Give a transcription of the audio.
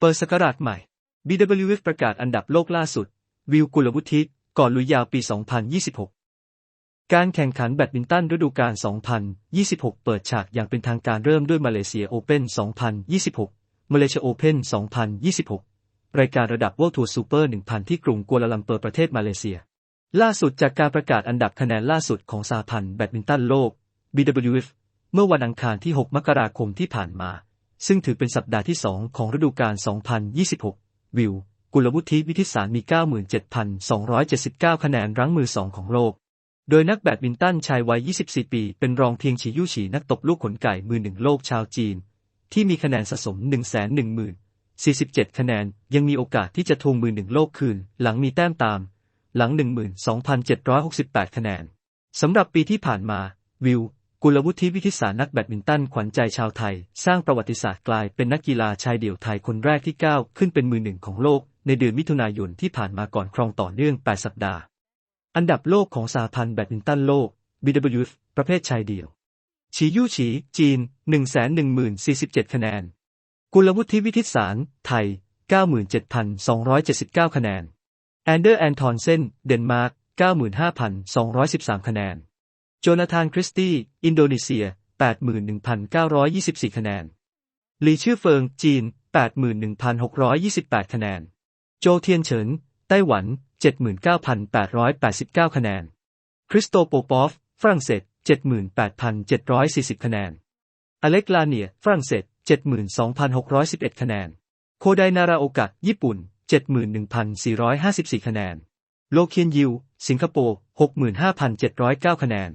เปิดสกราชใหม่ BWF ประกาศอันดับโลกล่าสุด วิวกุลวุฒิก่อนลุยยาวปี 2026 การแข่งขันแบดมินตันฤดูกาล 2026 เปิดฉากอย่างเป็นทางการเริ่มด้วยมาเลเซียโอเพ่น 2026 มาเลเซียโอเพ่น 2026 รายการระดับ World Tour Super 1000 ที่กรุงกัวลาลัมเปอร์ประเทศมาเลเซีย ล่าสุดจากการประกาศอันดับคะแนนล่าสุดของสาพันธ์แบดมินตันโลก BWF เมื่อวันอังคารที่ 6 มกราคมที่ผ่านมา ซึ่งถือเป็นสัปดาห์ที่ 2 ของฤดูกาล 2026 วิว กุลวุฒิวิทิสารมี 97,279 คะแนนรั้งมือ 2 ของโลก โดยนักแบดมินตันชายวัย 24 ปี เป็นรองเพียงฉียู่ฉีนักตบลูกขนไก่มือหนึ่งโลกชาวจีน ที่มีคะแนนสะสม 110,047 คะแนนยังมีโอกาสที่จะทวงมือหนึ่งโลกคืน หลังมีแต้มตาม หลัง 12,768 คะแนนสำหรับปีที่ผ่านมา วิว กุลวุฒิวิทิสานักแบดมินตันขวัญใจชาวไทย สร้างประวัติศาสตร์กลายเป็นนักกีฬาชายเดี่ยวไทยคนแรกที่ก้าวขึ้นเป็นมือหนึ่งของโลก ในเดือนมิถุนายนที่ผ่านมาก่อนครองต่อเนื่อง 8 สัปดาห์ อันดับโลกของสาพันธ์แบดมินตันโลก BWF ประเภทชายเดี่ยวฉียู่ฉี จีน 110,047 คะแนน กุลวุฒิวิทิสาร ไทย 97,279 คะแนน แอนเดอร์แอนทอนเซน เดนมาร์ก 95,213 คะแนน โจนาธานคริสตี้ อินโดนีเซีย 81,924 คะแนน ลีชื่อเฟิง จีน 81,628 คะแนน โจเทียนเฉิน ไต้หวัน 79,889 คะแนน คริสโตโปปอฟ ฝรั่งเศส 78,740 คะแนน อเล็กลาเนีย ฝรั่งเศส 72,611 คะแนน โคไดนาราโอกะ ญี่ปุ่น 71,454 คะแนน โลเคียนยิว สิงคโปร์ 65,709 คะแนน